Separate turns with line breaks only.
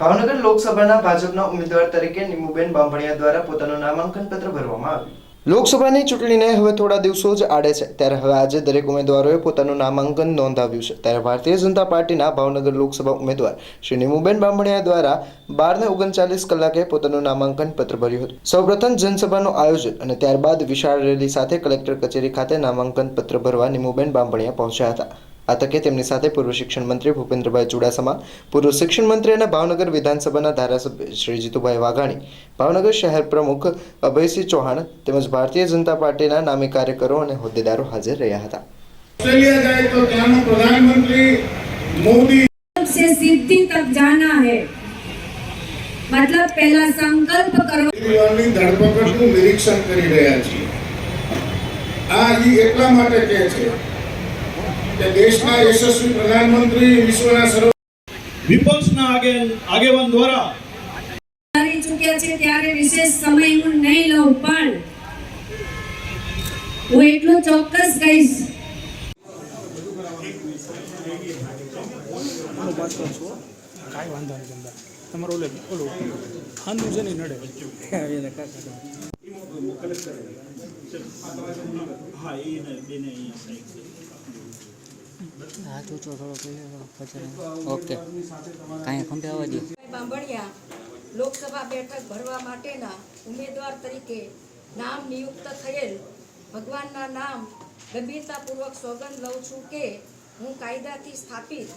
ભાવનગર લોકસભાના ભાજપના ઉમેદવાર તરીકે નિમુબેન બાંભણિયા દ્વારા પોતાનું નામાંકન પત્ર ભરવામાં આવ્યું. લોકસભાની ચૂંટણીને હવે થોડા દિવસો જ આડે છે. ત્યારે હવે આજે દરેક ઉમેદવારોએ પોતાનું નામાંકન નોંધાવ્યું છે. ત્યારે ભારતીય જનતા પાર્ટીના ભાવનગર લોકસભા ઉમેદવાર શ્રી નિમુબેન બાંભણિયા દ્વારા બાર ને ઓગણચાલીસ કલાકે પોતાનું નામાંકન પત્ર ભર્યું હતું. સૌપ્રથમ જનસભાનું આયોજન અને ત્યારબાદ વિશાળ રેલી સાથે કલેક્ટર કચેરી ખાતે નામાંકન પત્ર ભરવા નિમુબેન બાંભણિયા પહોંચ્યા હતા. આ તકે તેમની સાથે પૂર્વ શિક્ષણ મંત્રી ભૂપેન્દ્રભાઈ ચુડાસમા પૂર્વ શિક્ષણ મંત્રી અને ભાવનગર વિધાનસભાના ધારાસભ્ય શ્રી જીતુભાઈ વાઘાણી ભાવનગર શહેર પ્રમુખ અભયસિંહ ચૌહાણ તેમજ ભારતીય જનતા પાર્ટીના નામી કાર્યકરો અને હોદ્દેદારો હાજર રહ્યા હતા
ऑस्ट्रेलिया जाए तो ત્યાંનો પ્રધાનમંત્રી મોદી
से सिद्धि तक जाना है मतलब पहला संकल्प करो
કેજરીવાલની ધરપકડનું નિરીક્ષણ કરી રહ્યા છીએ આ ઈ એટલા માટે કહે છે કે દેશના યશસ્વી પ્રધાનમંત્રી વિશ્વના સર્વ
વિપક્ષના આગે આગેવાન દ્વારા
કરી ચૂક્યા છે ત્યારે વિશેષ સમય હું નહીં લઉં પણ હું એટલું ચોક્કસ કહીશ.
હું. કાંઈ વાંધો નહીં ધંધા તમારો ઓલે ઓલું ખાંદું છે ને ઈ નડે.
હાથ ઊંચો થોડો કર્યો ઓકે. કાંઈ ખંભે આવવા દો.
બાંભણિયા લોકસભા બેઠક ભરવા માટેના ઉમેદવાર તરીકે નામ નિયુક્ત થયેલ ભગવાનના નામ ગંભીરતાપૂર્વક સોગંદ લઉં છું કે હું કાયદાથી સ્થાપિત